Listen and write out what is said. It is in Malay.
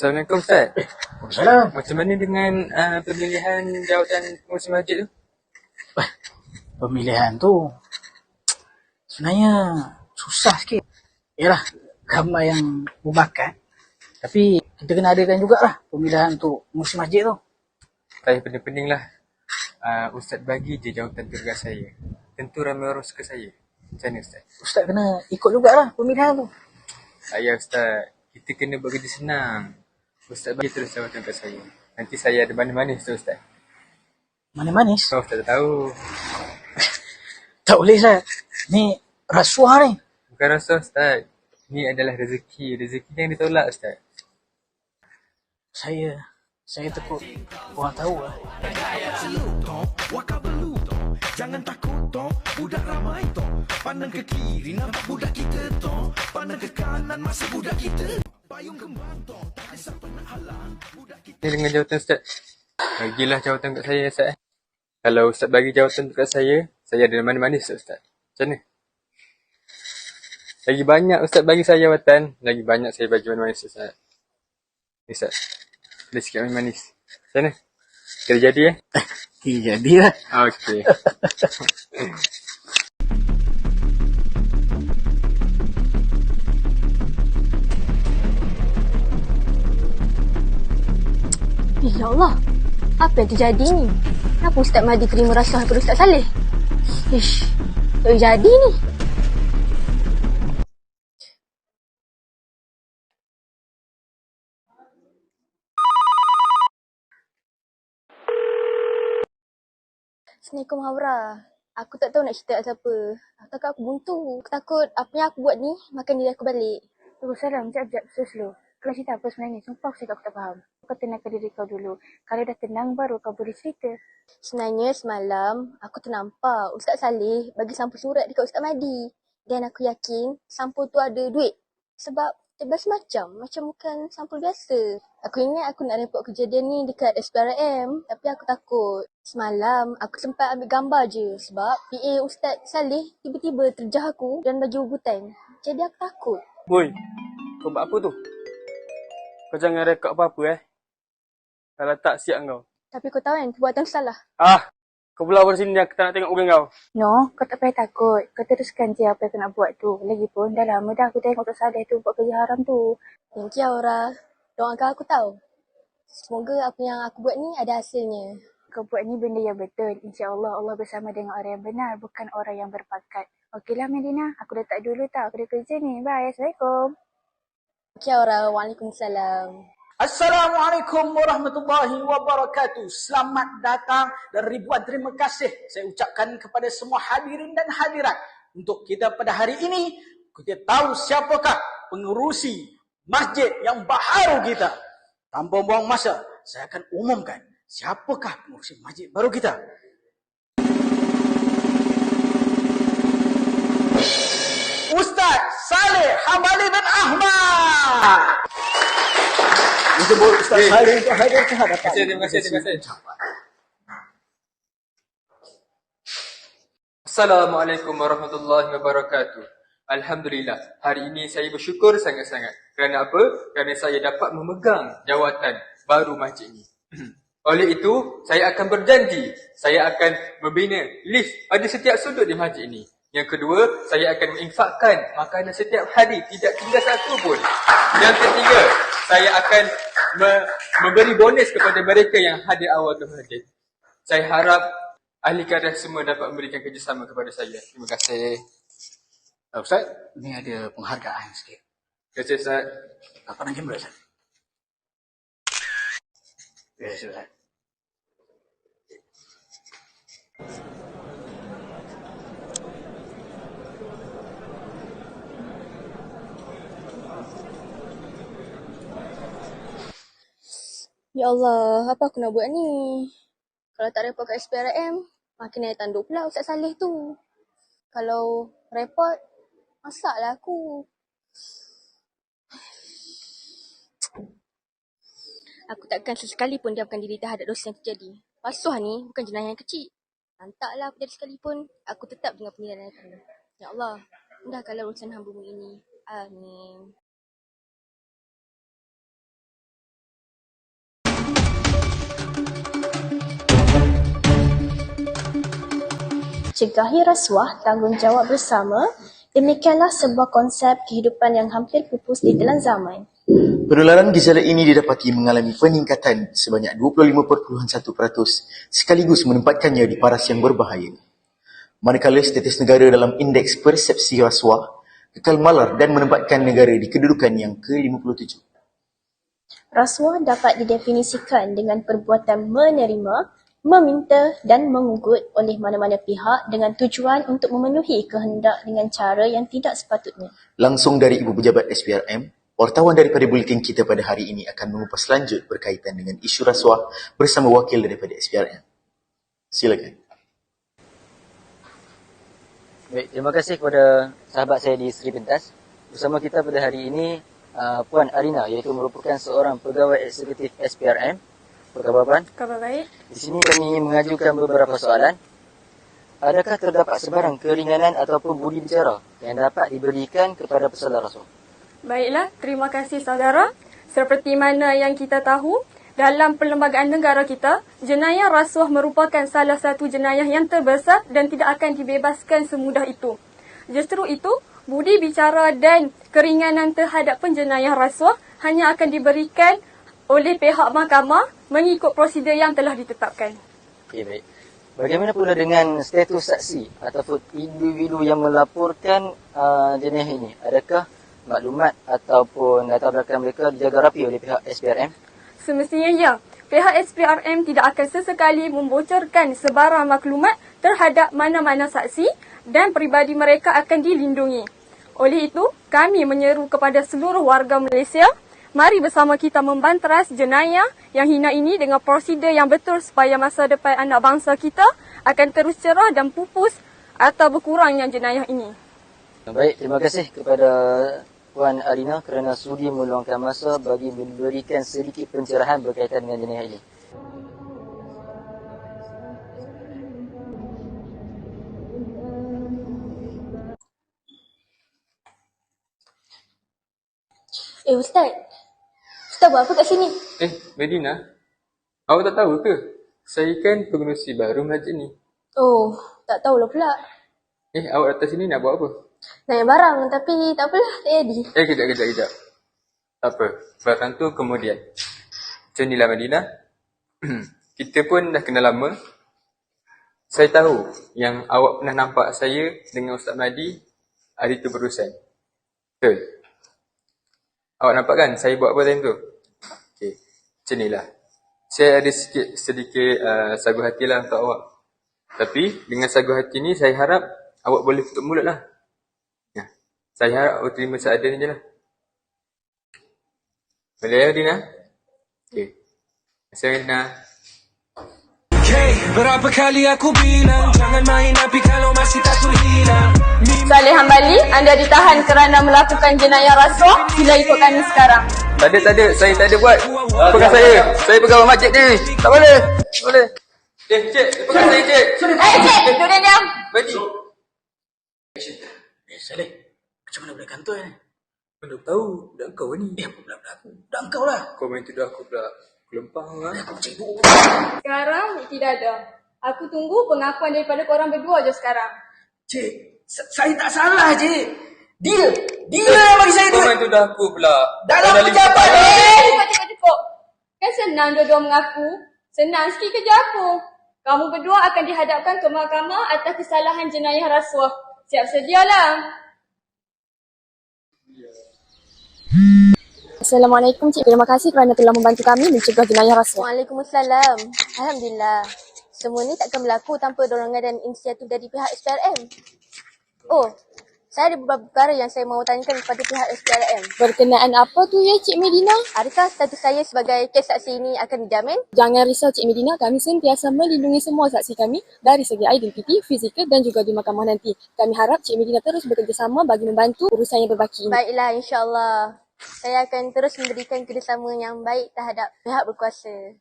Assalamualaikum Ustaz. Waalaikumsalam. Macam mana dengan uh, pemilihan jawatan pengurusi masjid tu? Pemilihan tu sebenarnya susah sikit. Yalah, ramai yang berbakat. Tapi kita kena adakan jugalah pemilihan untuk musim masjid tu. Saya pening-pening lah. Uh, Ustaz bagi je jawatan tugas saya. Tentu ramai orang suka saya. Macam mana Ustaz? Ustaz kena ikut jugalah pemilihan tu. Ayah Ustaz, kita kena buat kerja senang. Ustaz bagi terus jawatan kat saya. Nanti saya ada manis-manis tu Ustaz. Mana manis? So Ustaz tak tahu. Tak boleh Ustaz. Ni rasuah ni. Bukan rasa Ustaz. Ni adalah rezeki. Rezeki yang ditolak Ustaz. Saya saya takut orang tahu lah. Jangan takut toh, budak ramai toh Pandang ke kiri, nampak budak kita toh Pandang ke kanan, masih budak kita Payung kembang tak ada siapa nak halang Budak kita Ni dengan jawatan Ustaz. Bagilah jawatan kat saya Ustaz. eh. Kalau Ustaz bagi jawatan kat saya, saya ada manis-manis Ustaz. Macam mana? Lagi banyak Ustaz bagi saya jawatan, lagi banyak saya bagi manis-manis Ustaz. Ni Ustaz. Ada sikit manis-manis. Macam mana? Kira jadi eh? Eh, jadilah. Okey. ya Allah. Apa yang terjadi ni? Kenapa Ustaz Mahdi terima rasuah daripada Ustaz Saleh? Ish, tak jadi ni. Assalamualaikum Haura. Aku tak tahu nak cerita kat siapa. Aku takut aku buntu. Aku takut apa yang aku buat ni makan diri aku balik. Tunggu salam, sekejap, sekejap, slow, slow. Kau cerita apa sebenarnya? Sumpah aku cakap aku tak faham. Kau tenangkan diri kau dulu. Kalau dah tenang, baru kau boleh cerita. Sebenarnya semalam aku ternampak Ustaz Saleh bagi sampul surat dekat Ustaz Mahdi. Dan aku yakin sampul tu ada duit. Sebab tebas macam, macam bukan sampul biasa. Aku ingat aku nak report kejadian ni dekat SPRM tapi aku takut. Semalam aku sempat ambil gambar je sebab PA Ustaz Saleh tiba-tiba terjah aku dan bagi ugutan. Jadi aku takut. Boy, kau buat apa tu? Kau jangan rekod apa-apa eh. Kalau tak siap kau. Tapi kau tahu kan perbuatan tu salah. Ah, kau pulau dari sini aku tak nak tengok muka kau. No, kau tak payah takut. Kau teruskan je apa yang kau nak buat tu. Lagipun, dah lama dah aku tengok tak sadar tu buat kerja haram tu. Thank you Aura. Doakan aku tahu. Semoga apa yang aku buat ni ada hasilnya. Kau buat ni benda yang betul. InsyaAllah Allah bersama dengan orang yang benar, bukan orang yang berpakat. Okeylah Medina, aku dah tak dulu tau. Aku ada kerja ni. Bye, Assalamualaikum. You Aura. Waalaikumsalam. Assalamualaikum warahmatullahi wabarakatuh. Selamat datang dan ribuan terima kasih saya ucapkan kepada semua hadirin dan hadirat. Untuk kita pada hari ini, kita tahu siapakah pengurusi masjid yang baharu kita. Tanpa buang masa, saya akan umumkan siapakah pengurusi masjid baru kita. Ustaz Saleh Hamali bin Ahmad. Untuk Ustaz Saleh untuk hadir ke hadapan. Terima kasih, terima kasih, terima kasih. Assalamualaikum warahmatullahi wabarakatuh. Alhamdulillah, hari ini saya bersyukur sangat-sangat. Kerana apa? Kerana saya dapat memegang jawatan baru masjid ini. Oleh itu, saya akan berjanji, saya akan membina lift pada setiap sudut di masjid ini. Yang kedua, saya akan menginfakkan makanan setiap hari, tidak tinggal satu pun. Yang ketiga, saya akan me- memberi bonus kepada mereka yang hadir awal ke masjid. Saya harap ahli karya semua dapat memberikan kerjasama kepada saya. Terima kasih. Uh, Ustaz, ni ada penghargaan sikit. Terima kasih Ustaz. Apa nak kamera Ustaz? Ya, Ustaz. Ya Allah, apa aku nak buat ni? Kalau tak report kat SPRM, makin ada tanduk pula Ustaz Saleh tu. Kalau report, masaklah aku. Aku takkan sesekali pun diamkan diri terhadap dosa yang terjadi. Pasuh ni bukan jenayah yang kecil. Lantaklah apa jadi sekalipun, aku tetap dengan penilaian aku. Ya Allah, mudahkanlah urusan hamba ini. Amin. Cegahi rasuah, tanggungjawab bersama. Demikianlah sebuah konsep kehidupan yang hampir pupus di dalam zaman. Penularan gejala ini didapati mengalami peningkatan sebanyak 25.1% sekaligus menempatkannya di paras yang berbahaya. Manakala status negara dalam indeks persepsi rasuah kekal malar dan menempatkan negara di kedudukan yang ke-57. Rasuah dapat didefinisikan dengan perbuatan menerima, meminta dan mengugut oleh mana-mana pihak dengan tujuan untuk memenuhi kehendak dengan cara yang tidak sepatutnya. Langsung dari Ibu Pejabat SPRM, wartawan daripada Bulletin kita pada hari ini akan mengupas lanjut berkaitan dengan isu rasuah bersama wakil daripada SPRM. Silakan. Baik, terima kasih kepada sahabat saya di Sri Pentas. Bersama kita pada hari ini uh, Puan Arina iaitu merupakan seorang pegawai eksekutif SPRM. Apa khabar Puan? Khabar baik. Di sini kami mengajukan beberapa soalan. Adakah terdapat sebarang keringanan ataupun budi bicara yang dapat diberikan kepada peserta rasuah? Baiklah, terima kasih saudara. Seperti mana yang kita tahu, dalam perlembagaan negara kita, jenayah rasuah merupakan salah satu jenayah yang terbesar dan tidak akan dibebaskan semudah itu. Justru itu, budi bicara dan keringanan terhadap penjenayah rasuah hanya akan diberikan oleh pihak mahkamah mengikut prosedur yang telah ditetapkan. Okey, baik. Bagaimana pula dengan status saksi ataupun individu yang melaporkan uh, jenayah ini? Adakah maklumat ataupun latar belakang mereka dijaga rapi oleh pihak SPRM? Semestinya ya. Pihak SPRM tidak akan sesekali membocorkan sebarang maklumat terhadap mana-mana saksi dan peribadi mereka akan dilindungi. Oleh itu, kami menyeru kepada seluruh warga Malaysia, mari bersama kita membanteras jenayah yang hina ini dengan prosedur yang betul supaya masa depan anak bangsa kita akan terus cerah dan pupus atau berkurangnya jenayah ini. Baik, terima kasih kepada Puan Arina kerana sudi meluangkan masa bagi memberikan sedikit pencerahan berkaitan dengan jenayah ini. Eh Ustaz, Ustaz buat apa kat sini? Eh, Medina. Awak tak tahu ke? Saya kan pengerusi baru masjid ni. Oh, tak tahulah pula. Eh, awak datang sini nak buat apa? Naik barang tapi tak apalah, tak jadi. Eh, kejap, kejap, kejap. Tak apa. Barang tu kemudian. Macam inilah Medina. Kita pun dah kenal lama. Saya tahu yang awak pernah nampak saya dengan Ustaz Madi hari tu berurusan. Betul? Awak nampak kan saya buat apa time tu? Macam inilah. Saya ada sikit sedikit uh, sagu hati lah untuk awak. Tapi dengan sagu hati ni saya harap awak boleh tutup mulut lah. Ya. Saya harap awak terima seadanya je lah. Boleh ya Dina? Okey. Terima kasih Dina. Okay, berapa kali aku bilang Jangan main api kalau masih tak terhilang Saleh Hambali, anda ditahan kerana melakukan jenayah rasuah. Sila ikut kami sekarang. Tak ada, tak ada. Saya tak ada buat. Pegang saya. Saya pegawai masjid ni. Tak boleh. Tak boleh. Eh, cik. Pegang saya, cik. Eh, cik, duduk diam. Bagi. Eh, Saleh, macam mana budak kantor ni? Mana tahu. Budak kau ni. Eh, apa pula budak aku? Budak kau lah. Kau main tuduh aku pula. Kelempang lah. Aku cibuk. Sekarang tidak ada. Aku tunggu pengakuan daripada korang berdua je sekarang. Cik, sa- saya tak salah, Cik. Dia, dia yang bagi saya Kau duit. main tuduh aku pula. Dalam Kau pejabat ni. Cukup, cukup, cukup. Kan senang dua-dua mengaku. Senang sikit kerja aku. Kamu berdua akan dihadapkan ke mahkamah atas kesalahan jenayah rasuah. Siap sedialah. Assalamualaikum Cik. Terima kasih kerana telah membantu kami mencegah jenayah rasuah. Waalaikumsalam. Alhamdulillah. Semua ni takkan berlaku tanpa dorongan dan inisiatif dari pihak SPRM. Oh, saya ada beberapa perkara yang saya mahu tanyakan kepada pihak SPRM. Berkenaan apa tu ya Cik Medina? Adakah status saya sebagai kes saksi ini akan dijamin? Jangan risau Cik Medina, kami sentiasa melindungi semua saksi kami dari segi identiti, fizikal dan juga di mahkamah nanti. Kami harap Cik Medina terus bekerjasama bagi membantu urusan yang berbaki ini. Baiklah, insyaAllah. Saya akan terus memberikan kerjasama yang baik terhadap pihak berkuasa.